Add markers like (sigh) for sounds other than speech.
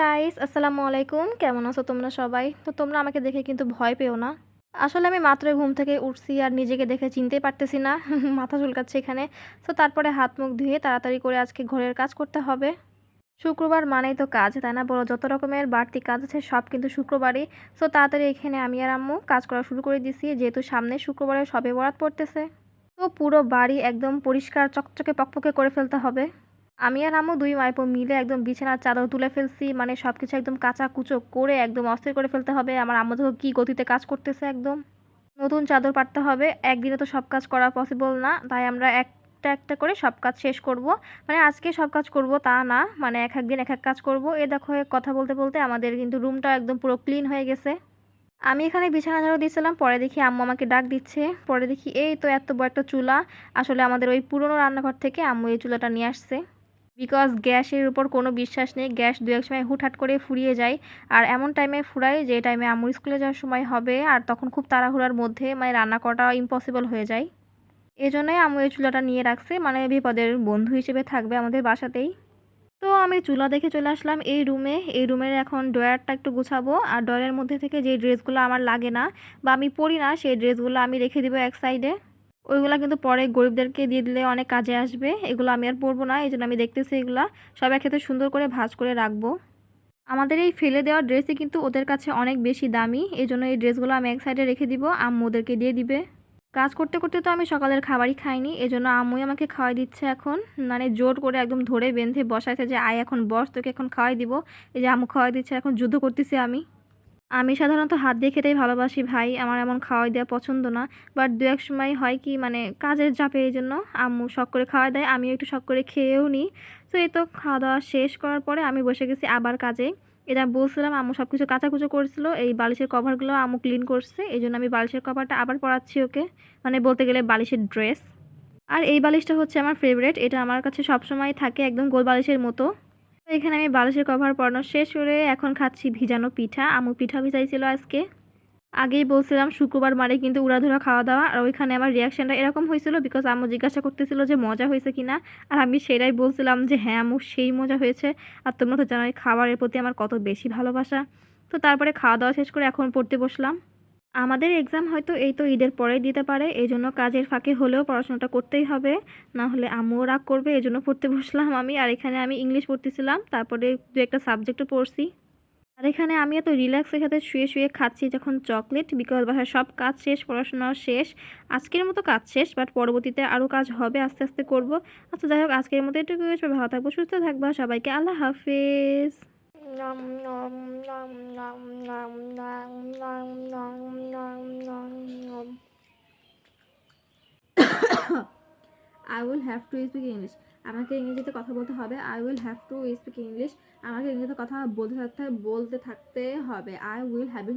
Guys আসসালামু আলাইকুম কেমন আছো তোমরা সবাই? তো তোমরা আমাকে দেখে কিন্তু ভয় পেও না। আসলে আমি মাত্র ঘুম থেকে উঠছি আর নিজেকে দেখে চিনতেই পারতেছি না। (laughs) মাথা চুলকাচ্ছে এখানে। তো তারপরে হাত মুখ ধুয়ে তাড়াতাড়ি করে আজকে ঘরের কাজ করতে হবে। শুক্রবার মানেই তো কাজ, তাই না বলো? যত রকমের বাড়তি কাজ আছে সব কিন্তু শুক্রবারই। সো তাড়াতাড়ি এখানে আমি আর আম্মু কাজ করা শুরু করে দিছি, যেহেতু সামনে শুক্রবারে সবে বরাত পড়তেছে। তো পুরো বাড়ি একদম পরিষ্কার, চকচকে, পকপকে করে ফেলতে হবে। আমি আর আম্মু দুই মাইপো মিলে একদম বিছানার চাদর তুলে ফেলছি মানে সব কিছু একদম কাঁচা কুচো করে একদম অস্থির করে ফেলতে হবে। আমার আম্মু দেখো কী গতিতে কাজ করতেছে একদম। নতুন চাদর পাততে হবে, একদিনে তো সব কাজ করা পসিবল না, তাই আমরা একটা একটা করে সব কাজ শেষ করব। মানে আজকে সব কাজ করব তা না মানে এক একদিন এক এক কাজ করব। এ দেখো কথা বলতে বলতে আমাদের কিন্তু রুমটা একদম পুরো ক্লিন হয়ে গেছে। আমি এখানে বিছানা ঝাড়ু দিয়েছিলাম, পরে দেখি আম্মু আমাকে ডাক দিচ্ছে। পরে দেখি, এই তো এত বড় একটা চুলা। আসলে আমাদের ওই পুরনো রান্নাঘর থেকে আম্মু এই চুলাটা নিয়ে আসছে। বিকজ গ্যাসের উপর কোনো বিশ্বাস নেই, গ্যাস দু এক সময় হুটহাট করে ফুরিয়ে যায়। আর এমন টাইমে ফুরাই যে টাইমে আম্মুর স্কুলে যাওয়ার সময় হবে, আর তখন খুব তাড়াহুড়ার মধ্যে মানে রান্না করাটা ইম্পসিবল হয়ে যায়। এই জন্যই আম্মু এই চুলাটা নিয়ে রাখছে মানে বিপদের বন্ধু হিসেবে থাকবে আমাদের বাসাতেই। তো আমি চুলা দেখে চলে আসলাম এই রুমে এই রুমের এখন ড্রয়ারটা একটু গুছাবো, আর ড্রয়ারের মধ্যে থেকে যে ড্রেসগুলো আমার লাগে না বা আমি পরি না, সেই ড্রেসগুলো আমি রেখে দিব এক সাইডে ওইগুলো কিন্তু পরে গরিবদেরকে দিয়ে দিলে অনেক কাজে আসবে। এগুলো আমি আর পরবো না এই জন্য আমি দেখতেছি এগুলা। সব একসাথে সুন্দর করে ভাজ করে রাখব। আমাদের এই ফেলে দেওয়া ড্রেসই কিন্তু ওদের কাছে অনেক বেশি দামি এই জন্য এই ড্রেসগুলো আমি এক সাইডে রেখে দিব, আম্মু ওদেরকে দিয়ে দিবে। কাজ করতে করতে তো আমি সকালের খাবারই খাইনি এজন্য আম্মুই আমাকে খাওয়াই দিচ্ছে এখন। মানে জোর করে একদম ধরে বেঁধে বসাইছে যে, আয় এখন বস, তোকে এখন খাওয়াই দিব। এই যে আম্মু খাওয়াই দিচ্ছে, এখন যুদ্ধ করতেছি আমি। আমি সাধারণত হাত দিয়ে খেতেই ভালোবাসি ভাই, আমার এমন খাওয়াই দেওয়া পছন্দ না। বাট দু এক সময় হয় কি মানে কাজের চাপে এই জন্য আম্মু শখ করে খাওয়াই দেয়, আমিও একটু শখ করে খেয়েও নিই। তো এই তো খাওয়া দাওয়া শেষ করার পরে আমি বসে গেছি আবার কাজে। এটা বলছিলাম, আম্মু সব কিছু কাচাকুচো করছিল, এই বালিশের কভারগুলো আম্মু ক্লিন করছে, এই জন্য আমি বালিশের কভারটা আবার পরাচ্ছি ওকে মানে বলতে গেলে বালিশের ড্রেস আর এই বালিশটা হচ্ছে আমার ফেভারেট এটা আমার কাছে সবসময় থাকে, একদম গোল বালিশের মতো। এখানে আমি বালিশের কভার পরানো শেষ করে এখন খাচ্ছি ভিজানো পিঠা। আমু পিঠা ভিজাইছিল আজকে। আগেই বলছিলাম শুক্রবার মারে কিন্তু উড়াধুরা খাওয়া দাওয়া। আর ওইখানে আমার রিয়াকশানটা এরকম হয়েছিল বিকজ আম্মু জিজ্ঞাসা করতেছিল যে মজা হয়েছে কিনা। আর আমি সেটাই বলছিলাম যে হ্যাঁ আম্মু, সেই মজা হয়েছে। আর তোমরা তো জানোই খাবারের প্রতি আমার কত বেশি ভালোবাসা। তো তারপরে খাওয়া দাওয়া শেষ করে এখন পড়তে বসলাম। আমাদের এক্সাম হয়তো এই তো ঈদের পরেই দিতে পারে এই জন্য কাজের ফাঁকে হলেও পড়াশোনাটা করতেই হবে। না হলে আম্মুও রাগ করবে এই জন্য পড়তে বসলাম আমি, আর এখানে আমি ইংলিশ পড়তেছিলাম, তারপরে দু একটা সাবজেক্টও পড়ছি। আর এখানে আমি এত রিল্যাক্সের সাথে শুয়ে শুয়ে খাচ্ছি যখন চকলেট বিকজ বাসায় সব কাজ শেষ পড়াশোনাও শেষ, আজকের মতো কাজ শেষ বাট পরবর্তীতে আরও কাজ হবে, আস্তে আস্তে করব। আচ্ছা যাই হোক, আজকের মতো সবাই ভালো থাকব, সুস্থ থাকব, সবাইকে আল্লাহ হাফেজ। I will have to speak English আমাকে ইংরেজিতে কথা বলতে হবে। I will have to speak English আমাকে ইংরেজিতে কথা বলতে থাকতে বলতে থাকতে হবে। I will having